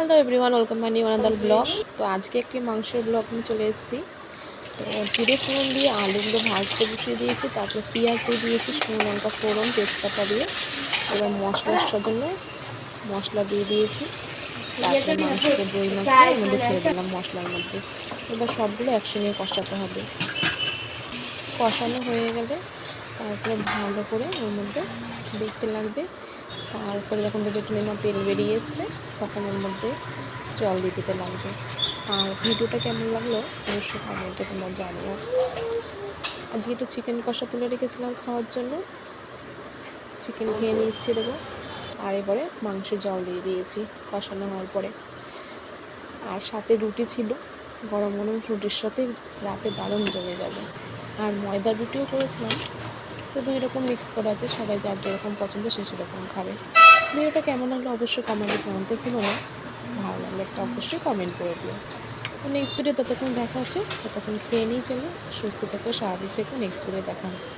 Hello everyone welcome my new another vlog তো আজকে একটি মাংসের ব্লগ নিয়ে চলে এসেছি। তো জিরে ফোড়ন দিয়ে আলুগুলো ভাজতে বসিয়ে দিয়েছি, তারপরে পেঁয়াজ দিয়ে দিয়েছি, শুকনো লঙ্কা ফোড়ন, তেজপাতা দিয়ে, এবার মশলার জন্য মশলা দিয়ে দিয়েছি। তারপরে মাংসকে দই মাখিয়ে মধ্যে ছেড়ে দিলাম মশলার মধ্যে। এবার সবগুলো একসঙ্গে কষাতে হবে। কষানো হয়ে গেলে তারপরে ভালো করে ওর মধ্যে দেখতে লাগবে তারপরে যখন দেখবে একটু তেল বেরিয়ে এসছে, তখন ওর মধ্যে জল দিয়ে দিতে লাগবে। আর ভিডিওটা কেমন লাগল অবশ্যই কমেন্টে তোমরা জানিও। আজকে একটু চিকেন কষা তুলে রেখেছিলাম খাওয়ার জন্য। চিকেন খেয়ে নিচ্ছি দেবো আর এবারে মাংসে জল দিয়ে দিয়েছি কষানো হওয়ার পরে। আর সাথে রুটি ছিল, গরম গরম রুটির সাথে রাতে দারুণ জমে যাবে। আর ময়দার রুটিও করেছিলাম তো দুই রকম মিক্স করা আছে, সবাই যার যেরকম পছন্দ সে সেরকম খাবে। ভিডিওটা কেমন লাগল অবশ্যই কমেন্টে জানতে ভুলো না। ভালো লাগলে একটা অবশ্যই কমেন্ট করে দিও। তো নেক্সট ভিডিও ততক্ষণ দেখা হচ্ছে, ততক্ষণ খেয়ে নিই চলো, সুস্থ থেকো, স্বাভাবিক থেকো নেক্সট ভিডিও দেখা হচ্ছে।